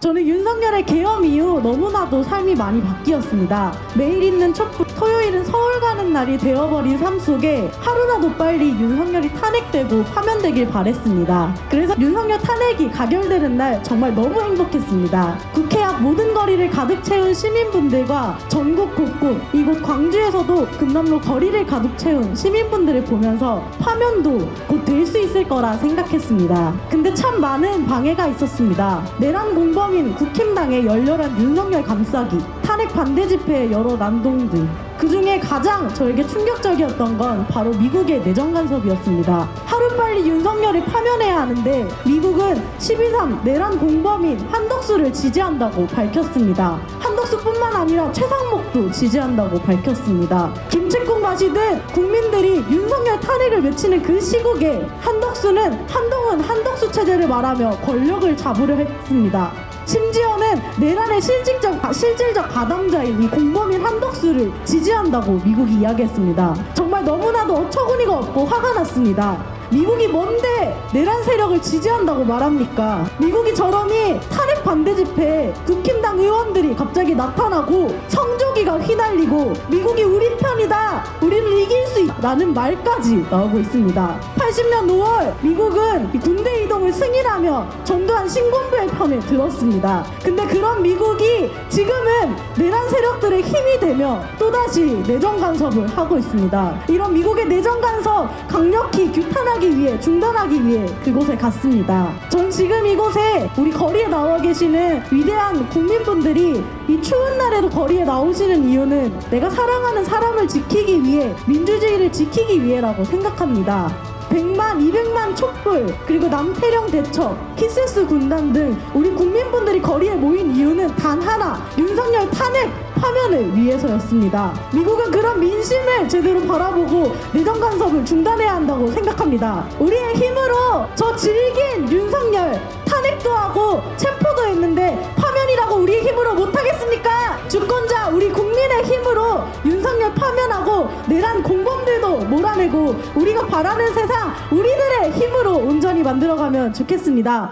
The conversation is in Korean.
저는 윤석열의 계엄 이후 너무나도 삶이 많이 바뀌었습니다. 매일 있는 촛불, 토요일은 서울 가는 날이 되어버린 삶 속에 하루라도 빨리 윤석열이 탄핵되고 파면되길 바랬습니다. 그래서 윤석열 탄핵이 가결되는 날 정말 너무 행복했습니다. 국회 앞 모든 거리를 가득 채운 시민분들과 전국 곳곳, 이곳 광주에서도 금남로 거리를 가득 채운 시민분들을 보면서 파면도 곧 될 수 있을 거라 생각했습니다. 근데 참 많은 방해가 있었습니다. 내란 공범인 국힘당의 열렬한 윤석열 감싸기, 탄핵 반대 집회의 여러 난동 등. 그 중에 가장 저에게 충격적이었던 건 바로 미국의 내정 간섭이었습니다. 하루빨리 윤석열을 파면해야 하는데 미국은 12.3 내란 공범인 한덕수를 지지한다고 밝혔습니다. 한덕수뿐만 아니라 최상목도 지지한다고 밝혔습니다. 김치국 마시듯 국민들이 윤석열 탄핵을 외치는 그 시국에 한덕수는 한동훈 한덕수 체제를 말하며 권력을 잡으려 했습니다. 심지어는 내란의 실질적, 실질적 가담자인 이 공범인 한덕수를 지지한다고 미국이 이야기했습니다. 정말 너무나도 어처구니가 없고 화가 났습니다. 미국이 뭔데 내란 세력을 지지한다고 말합니까? 미국이 저러니 탄핵 반대 집회에 국힘당 의원들이 갑자기 나타나고 성조기가 휘날리고 미국이 우리 편이다 우리를 이길 수 있다는 말까지 나오고 있습니다. 80년 5월 미국은 이 군대 이동을 승인하며 전두환 신군부의 편에 들었습니다. 근데 그런 미국이 지금은 내란 세력들의 힘이 되며 또다시 내정 간섭을 하고 있습니다. 이런 미국의 내정 간섭 강력히 규탄하 기 위해 중단하기 위해 그곳에 갔습니다. 전 지금 이곳에 우리 거리에 나와 계시는 위대한 국민분들이 이 추운 날에도 거리에 나오시는 이유는 내가 사랑하는 사람을 지키기 위해 민주주의를 지키기 위해라고 생각합니다. 100만, 200만 촛불, 그리고 남태령 대처, 키세스 군단 등 우리 국민분들이 거리에 모인 이유는 단 하나, 윤석열 탄핵 파면을 위해서였습니다. 미국은 그런 민심을 제대로 바라보고 내정 간섭을 중단해야 한다고 생각합니다. 우리의 힘으로 저 질긴 윤석열 탄핵도 하고 체포 윤석열 파면하고 내란 공범들도 몰아내고 우리가 바라는 세상 우리들의 힘으로 온전히 만들어가면 좋겠습니다.